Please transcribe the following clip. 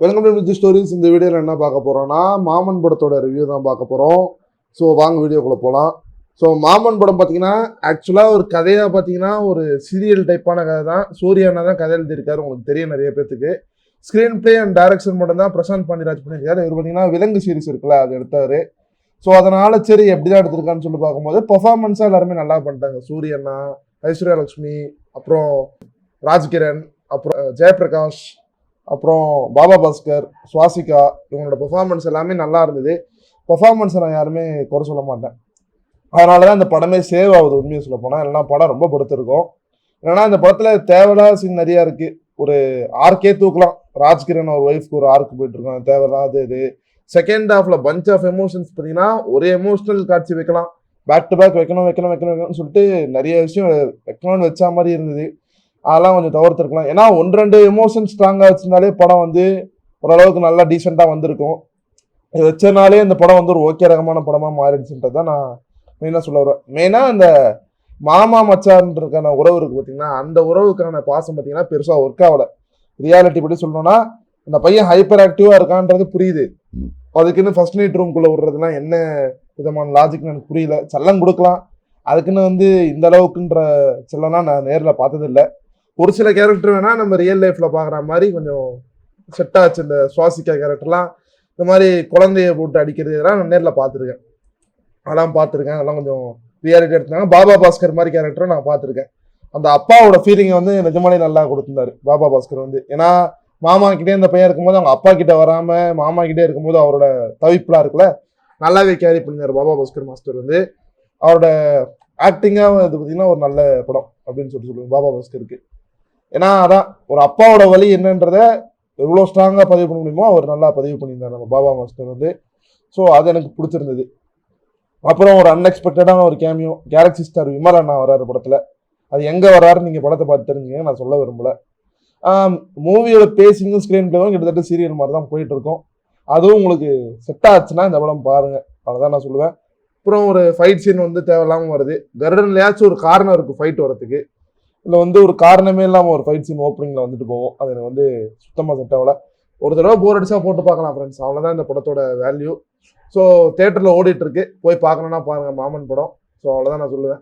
Welcome to with stories இந்த வீடியோவில் என்ன பார்க்க போகிறோம்னா மாமன் படத்தோட ரிவ்யூ தான் பார்க்க போகிறோம் ஸோ வாங்க வீடியோக்குள்ளே போகலாம் ஸோ மாமன் படம் பார்த்தீங்கன்னா ஆக்சுவலாக ஒரு கதையாக பார்த்தீங்கன்னா ஒரு சீரியல் டைப்பான கதை தான். சூர்யானா தான் கதை எழுதியிருக்காரு. உங்களுக்கு தெரியும் நிறைய பேத்துக்கு. ஸ்க்ரீன் பிளே அண்ட் டைரக்ஷன் மட்டும் தான் பிரசாந்த் பாண்டியராஜ் பண்ணியிருக்காரு. இவர் பார்த்தீங்கன்னா விலங்கு சீரிஸ் இருக்குல்ல அது எடுத்தார். ஸோ அதனால் சரி எப்படி தான் எடுத்திருக்கான்னு சொல்லி பார்க்கும்போது பர்ஃபார்மன்ஸாக எல்லாருமே நல்லா பண்ணிட்டாங்க. சூரியண்ணா ஐஸ்வர்யா லட்சுமி அப்புறம் ராஜ்கிரண் அப்புறம் ஜெயபிரகாஷ் அப்புறம் பாபா பாஸ்கர் சுவாசிகா இவங்களோட பெர்ஃபார்மன்ஸ் எல்லாமே நல்லா இருந்தது. பெர்ஃபார்மன்ஸை நான் யாருமே குறை சொல்ல மாட்டேன். அதனால தான் இந்த படமே சேவ் ஆகுது உண்மையை சொல்ல போனால் இல்லைனா படம் ரொம்ப படுத்திருக்கும் ஏன்னா இந்த படத்தில் தேவையில்லாத சீன் நிறையா இருக்குது ஒரு ஆர்க்கே தூக்கலாம். ராஜ்கிரண் ஒரு ஒய்ஃப்க்கு ஒரு ஆர்க்கு போயிட்டுருக்கோம் தேவையில்லாத இது. செகண்ட் ஹாஃபில் பஞ்ச் ஆஃப் எமோஷன்ஸ் பார்த்தீங்கன்னா ஒரே எமோஷனல் காட்சி வைக்கலாம். பேக் டு பேக் வைக்கணும் வைக்கணும் வைக்கணும் வைக்கணும்னு சொல்லிட்டு நிறைய விஷயம் வைக்கணும்னு வச்சா மாதிரி இருந்தது. அதெல்லாம் கொஞ்சம் தவிர்த்துருக்கலாம். ஏன்னா ஒன்று ரெண்டு எமோஷன் ஸ்ட்ராங்காக வச்சுருந்தாலே படம் வந்து ஓரளவுக்கு நல்லா டீசெண்டாக வந்திருக்கும். இது வச்சதுனாலே இந்த படம் வந்து ஒரு ஓகே ரகமான படமாக மாறிடுச்சுன்றது தான் நான் மெயினாக சொல்ல வருவேன் மெயினாக அந்த மாமா மச்சான்றதுக்கான உறவு இருக்குது பார்த்தீங்கன்னா அந்த உறவுக்கான பாசம் பார்த்தீங்கன்னா பெருசாக ஒர்க் ஆகலை. ரியாலிட்டி படி சொல்லணும்னா அந்த பையன் ஹைப்பர் ஆக்டிவாக இருக்கான்றது புரியுது. அதுக்குன்னு ஃபர்ஸ்ட் நைட் ரூம்குள்ளே விடுறதுனா என்ன விதமான லாஜிக்னு எனக்கு புரியல. செல்லம் கொடுக்கலாம். அதுக்குன்னு வந்து இந்த அளவுக்குன்ற செல்லம்லாம் நான் நேரில் பார்த்ததில்ல. ஒரு சில கேரக்டர் வேணால் நம்ம ரியல் லைஃப்பில் பார்க்குற மாதிரி கொஞ்சம் செட் ஆச்சு இந்த சுவாசிக்கா கேரக்டர்லாம் இந்த மாதிரி குழந்தைய போட்டு அடிக்கிறது இதெல்லாம் நான் நேரில் பார்த்துருக்கேன். அதெல்லாம் பார்த்துருக்கேன். அதெல்லாம் கொஞ்சம் ரியாலிட்டி எடுத்தாங்க பாபா பாஸ்கர் மாதிரி கேரக்டரும் நான் பார்த்துருக்கேன். அந்த அப்பாவோட ஃபீலிங்கை வந்து நிஜமானே நல்லா கொடுத்துருந்தாரு பாபா பாஸ்கர் வந்து. ஏன்னா மாமா கிட்டே இந்த பையன் இருக்கும்போது அவங்க அப்பா கிட்ட வராம மாமா கிட்டே இருக்கும்போது அவரோட தவிப்புலாம் இருக்குல்ல நல்லாவே கேரி பண்ணிருந்தாரு பாபா பாஸ்கர் மாஸ்டர் வந்து. அவரோட ஆக்டிங்காக இது பார்த்தீங்கன்னா ஒரு நல்ல படம் அப்படின்னு சொல்லி சொல்லுவேன் பாபா பாஸ்கருக்கு. ஏன்னா அதான் ஒரு அப்பாவோட வழி என்னன்றத எவ்வளோ ஸ்ட்ராங்காக பதிவு பண்ண முடியுமோ அவர் நல்லா பதிவு பண்ணியிருந்தார் நம்ம பாபா மாஸ்டர் வந்து. ஸோ அது எனக்கு பிடிச்சிருந்தது. அப்புறம் ஒரு அன்எக்ஸ்பெக்டடான ஒரு கேமியோ கேலக்சி ஸ்டார் விமல் அண்ணா வராரு படத்தில். அது எங்கே வராருன்னு நீங்கள் படத்தை பார்த்து தெரிஞ்சுங்க நான் சொல்ல விரும்பல. மூவியோட பேசிங்கும் ஸ்க்ரீன் பிளேவும் கிட்டத்தட்ட சீரியல் மாதிரி தான் போயிட்டுருக்கோம் அதுவும் உங்களுக்கு செட் ஆச்சுன்னா இந்த படம் பாருங்கள் அவ்வளோதான் நான் சொல்லுவேன். அப்புறம் ஒரு ஃபைட் சீன் வந்து தேவையில்லாமல் வருது. கருடன்லையாச்சும் ஒரு காரணம் இருக்குது ஃபைட் வரதுக்கு இல்லை வந்து ஒரு காரணமே இல்லாமல் ஒரு ஃபைட் சீன் ஓப்பனிங்கில் வந்துட்டு போவோம் அது எனக்கு வந்து சுத்தமாக செட் ஆகல. ஒரு தடவை போர் அடிச்சா போட்டு பார்க்கலாம் ஃப்ரெண்ட்ஸ் அவ்வளோதான் இந்த படத்தோட வேல்யூ ஸோ தேட்டரில் ஓடிட்டு இருக்கு. போய் பார்க்கணுன்னா பாருங்கள் மாமன் படம். ஸோ அவ்வளோதான் நான் சொல்லுவேன்.